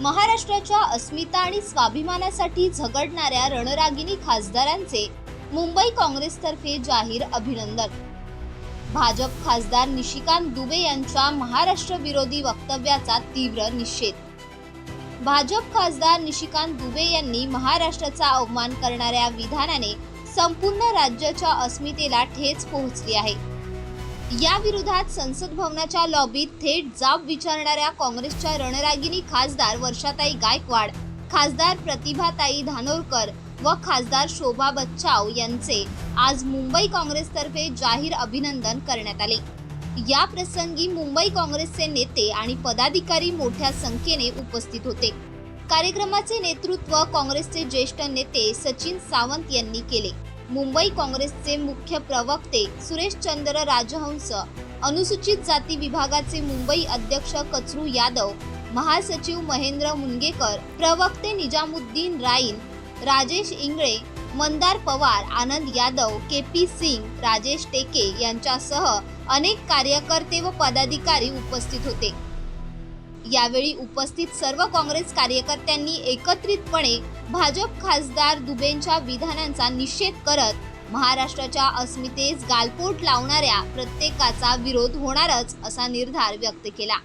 महाराष्ट्राच्या अस्मिता आणि स्वाभिमानासाठी झगडणाऱ्या रणरागिणी खासदारांचे मुंबई काँग्रेसतर्फे जाहीर अभिनंदन. भाजप खासदार निशिकांत दुबे यांच्या महाराष्ट्र विरोधी वक्तव्याचा तीव्र निषेध. भाजप खासदार निशिकांत दुबे यांनी महाराष्ट्राचा अवमान करणाऱ्या विधानाने संपूर्ण राज्याच्या अस्मितेला ठेच पोहोचली आहे. या विरोधात संसद भवनाच्या लॉबीत थेट जाब विचारणाऱ्या काँग्रेसच्या रणरागिनी खासदार वर्षाताई गायकवाड खासदार प्रतिभाताई धानोरकर व खासदार शोभा बच्चाव यांचे आज मुंबई काँग्रेसतर्फे जाहीर अभिनंदन करण्यात आले. या प्रसंगी मुंबई काँग्रेसचे नेते आणि पदाधिकारी मोठ्या संख्येने उपस्थित होते. कार्यक्रमाचे नेतृत्व काँग्रेसचे ज्येष्ठ नेते सचिन सावंत यांनी केले. मुंबई काँग्रेसचे मुख्य प्रवक्ते सुरेश चंद्र राजहंस अनुसूचित जाती विभागाचे मुंबई अध्यक्ष कचरू यादव महासचिव महेंद्र मुनगेकर प्रवक्ते निजामुद्दीन राईन राजेश इंगळे मंदार पवार आनंद यादव के पी सिंग राजेश टेके यांच्यासह अनेक कार्यकर्ते व पदाधिकारी उपस्थित होते. यावेळी उपस्थित सर्व काँग्रेस कार्यकर्त्यांनी एकत्रितपणे भाजप खासदार दुबेंच्या विधानांचा निषेध करत महाराष्ट्राच्या अस्मितेस गालपोट लावणाऱ्या प्रत्येकाचा विरोध होणारच असा निर्धार व्यक्त केला.